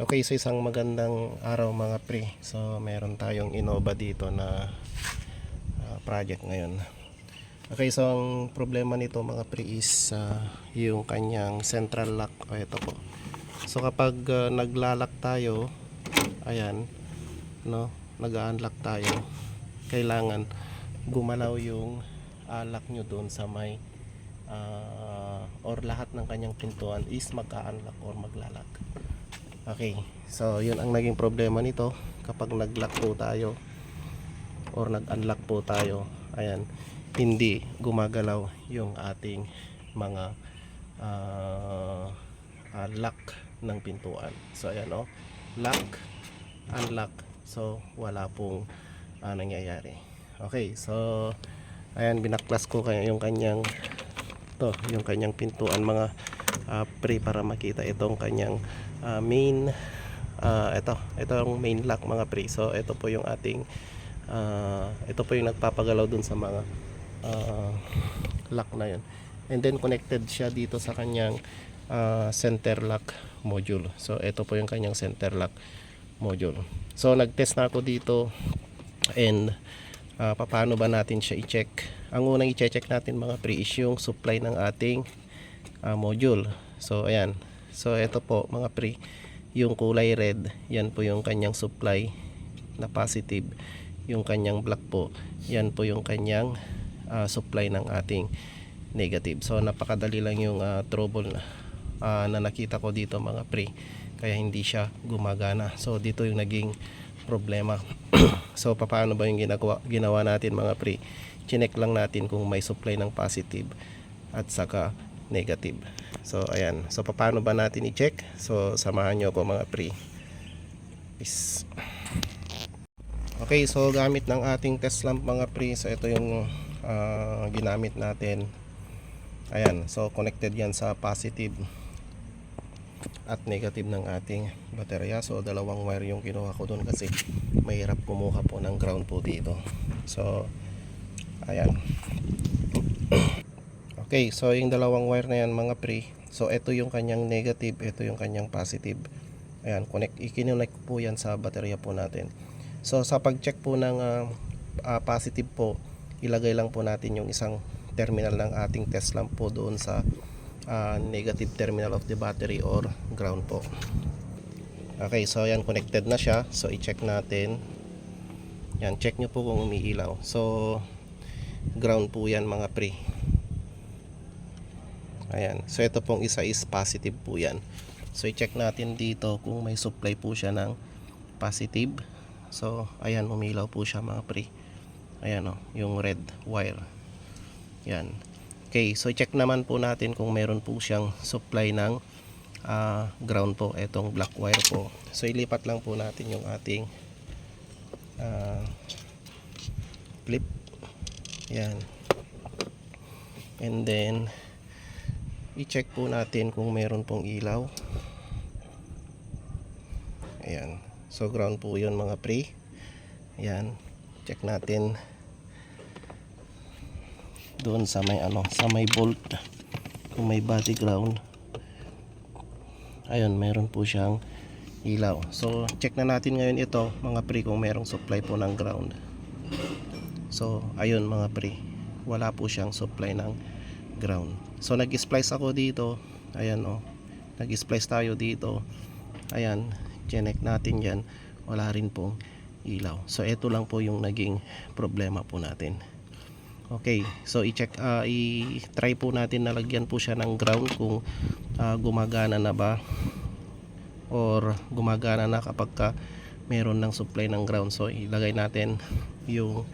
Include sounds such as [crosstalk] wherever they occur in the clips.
Okay, so isang magandang araw mga pre. So meron tayong Innova dito na ah, project ngayon. Okay, so ang problema nito mga pre is ah, yung kanyang central lock. O ito po. So kapag ah, naglalak tayo, ayan, no, nag-unlock tayo, kailangan gumalaw yung lock nyo doon sa may ah, or lahat ng kanyang pintuan is mag-unlock or maglalak. Okay, so yun ang naging problema nito kapag nag-lock po tayo or nag-unlock po tayo, ayan, hindi gumagalaw yung ating mga ah, ah, lock ng pintuan. So ayan oh, lock, unlock, so wala pong ah, nangyayari. Okay, so ayan binaklas ko kaya yung kanyang to, yung kanyang pintuan mga ah, pre para makita itong kanyang ah, main ah, ito, ito ang main lock mga pre. So ito po yung ating ah, ito po yung nagpapagalaw dun sa mga ah, lock na yun. And then connected siya dito sa kanyang ah, center lock module. So ito po yung kanyang center lock module. So nag-test na ako dito and ah, paano ba natin siya i-check? Ang unang i-check natin mga pre is yung supply ng ating ah, module. So ayan. So ito po mga pre, yung kulay red, yan po yung kanyang supply na positive. Yung kanyang black po, yan po yung kanyang ah, supply ng ating negative. So napakadali lang yung ah, trouble ah, na nakita ko dito mga pre. Kaya hindi siya gumagana. So dito yung naging problema. [clears throat] so paano ba yung ginagawa, ginawa natin mga pre? Chinek lang natin kung may supply ng positive at saka negative. So ayan. So paano ba natin i-check? So samahan nyo ako mga pre. Peace. Okay, so gamit ng ating test lamp mga pre. So ito yung ah, ginamit natin. Ayan, so connected yan sa positive at negative ng ating baterya. So dalawang wire yung kinuha ko doon kasi mahirap kumuha po ng ground po dito. So ayan. Okay, so yung dalawang wire na yan mga pre. So ito yung kanyang negative, ito yung kanyang positive. Ayan, connect ikinonect po yan sa baterya po natin. So sa pag-check po ng ah, ah, positive po, ilagay lang po natin yung isang terminal ng ating test lamp po doon sa ah, negative terminal of the battery or ground po. Okay, so yan connected na siya. So i-check natin. Yan, check nyo po kung umiilaw. So ground po yan mga pre. Ayan. So ito pong isa is positive po yan. So i-check natin dito kung may supply po siya ng positive. So ayan umilaw po siya mga pre. Ayan o, yung red wire. Yan. Okay, so check naman po natin kung meron po siyang supply ng ah, ground po. Itong black wire po. So ilipat lang po natin yung ating ah, clip. Yan. And then i-check po natin kung meron pong ilaw. Ayan. So ground po 'yun mga pre. Ayan. Check natin doon sa may ano, sa may bolt kung may body ground. Ayun, meron po siyang ilaw. So check na natin ngayon ito mga pre kung merong supply po ng ground. So ayun mga pre, wala po siyang supply ng ground. So nag-splice ako dito. Ayan oh. Nag-splice tayo dito. Ayan, check natin 'yan. Wala rin pong ilaw. So ito lang po yung naging problema po natin. Okay, so i-check ah, i-try po natin na lagyan po siya ng ground kung ah, gumagana na ba or gumagana na kapag ka meron ng supply ng ground. So ilagay natin yung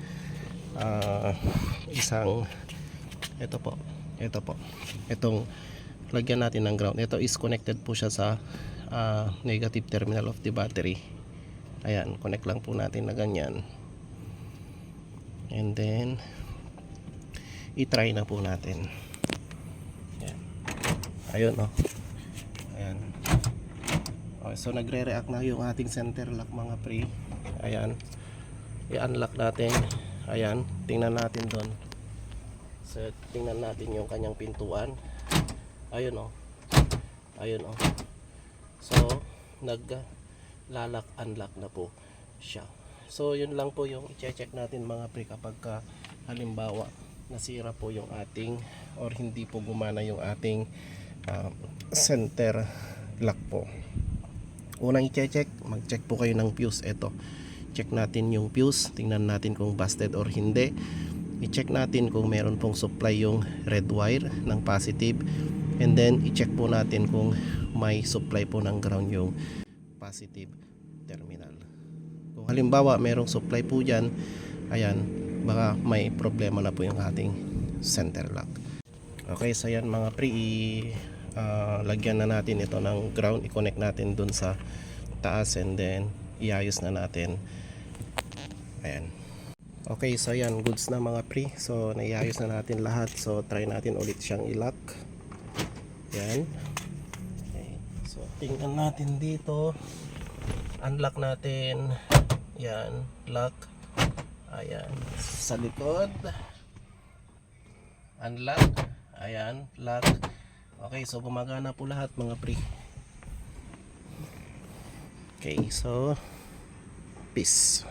ah, isang ito po ito po. Itong lagyan natin ng ground. Ito is connected po siya sa ah, negative terminal of the battery. Ayan connect lang po natin na ganyan. And then i-try na po natin. Ayan. Ayun oh. Ayan. Okay, so nagre-react na yung ating center lock mga pre. Ayan. I-unlock natin. Ayan. Tingnan natin doon So, tingnan natin yung kanyang pintuan. Ayun oh. Ayun oh. So, nag lalak unlock na po siya so yun lang po yung i-check natin mga pre kapag ka, halimbawa nasira po yung ating or hindi po gumana yung ating ah, center lock po unang i-check mag-check po kayo ng fuse ito check natin yung fuse tingnan natin kung busted or hindi i-check natin kung meron pong supply yung red wire ng positive. And then i-check po natin kung may supply po ng ground yung positive terminal. Kung halimbawa merong supply po dyan ayan baka may problema na po yung ating center lock. Okay so yan mga pre ah, lagyan na natin ito ng ground. I-connect natin dun sa taas and then iayos na natin. Ayan okay so yan goods na mga pre. So naiayos na natin lahat. So try natin ulit siyang i-lock yan. Okay. so tingnan natin dito. Unlock natin. Yan lock. Ayan sa likod. Unlock. Ayan lock. Okay so gumagana po lahat mga pre. Okay so peace